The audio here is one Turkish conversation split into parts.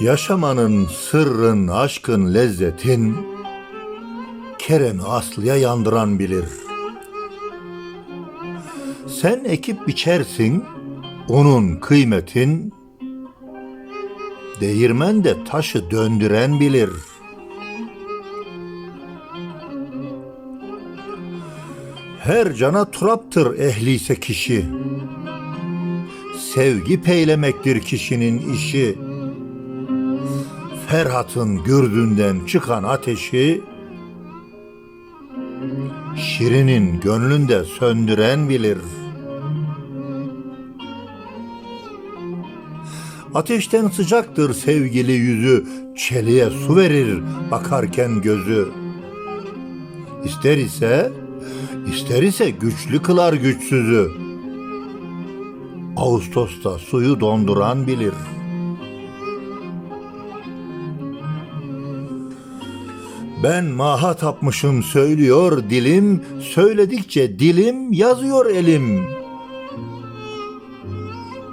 Yaşamanın sırrın, aşkın, lezzetin Kerem'i Aslı'ya yandıran bilir. Sen ekip biçersin, onun kıymetin Değirmen de taşı döndüren bilir. Her cana turaptır ehliyse kişi. Sevgi peylemektir kişinin işi. Ferhat'ın gürdünden çıkan ateşi Şirin'in gönlünde söndüren bilir. Ateşten sıcaktır sevgili yüzü, çeliğe su verir bakarken gözü. İster ise, ister ise güçlü kılar güçsüzü. Ağustos'ta suyu donduran bilir. Ben maha tapmışım söylüyor dilim, söyledikçe dilim yazıyor elim.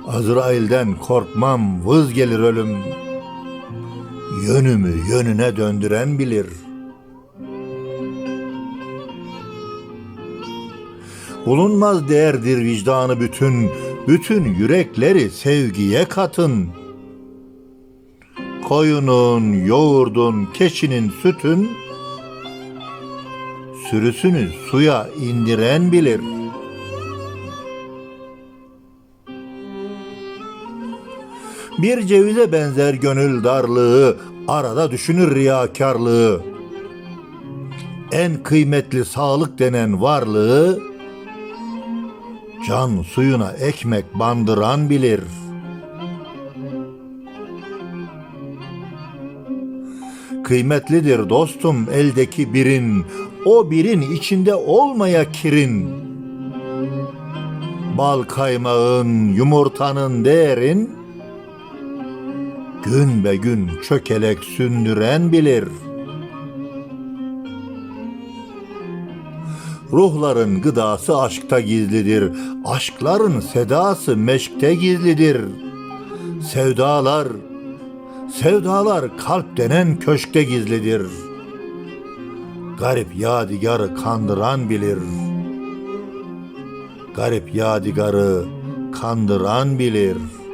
Azrail'den korkmam, vız gelir ölüm. Yönümü yönüne döndüren bilir. Bulunmaz değerdir vicdanı bütün, bütün yürekleri sevgiye katın. Koyunun, yoğurdun, keçinin sütün, sürüsünü suya indiren bilir. Bir cevize benzer gönül darlığı, arada düşünür riyakarlığı. En kıymetli sağlık denen varlığı, can suyuna ekmek bandıran bilir. Kıymetlidir dostum eldeki birin, o birin içinde olmaya kirin. Bal kaymağın, yumurtanın değerin, gün be gün çökelek sündüren bilir. Ruhların gıdası aşkta gizlidir. Aşkların sedası meşkte gizlidir. Sevdalar, sevdalar kalp denen köşkte gizlidir. Garip yadigarı kandıran bilir. Garip yadigarı kandıran bilir.''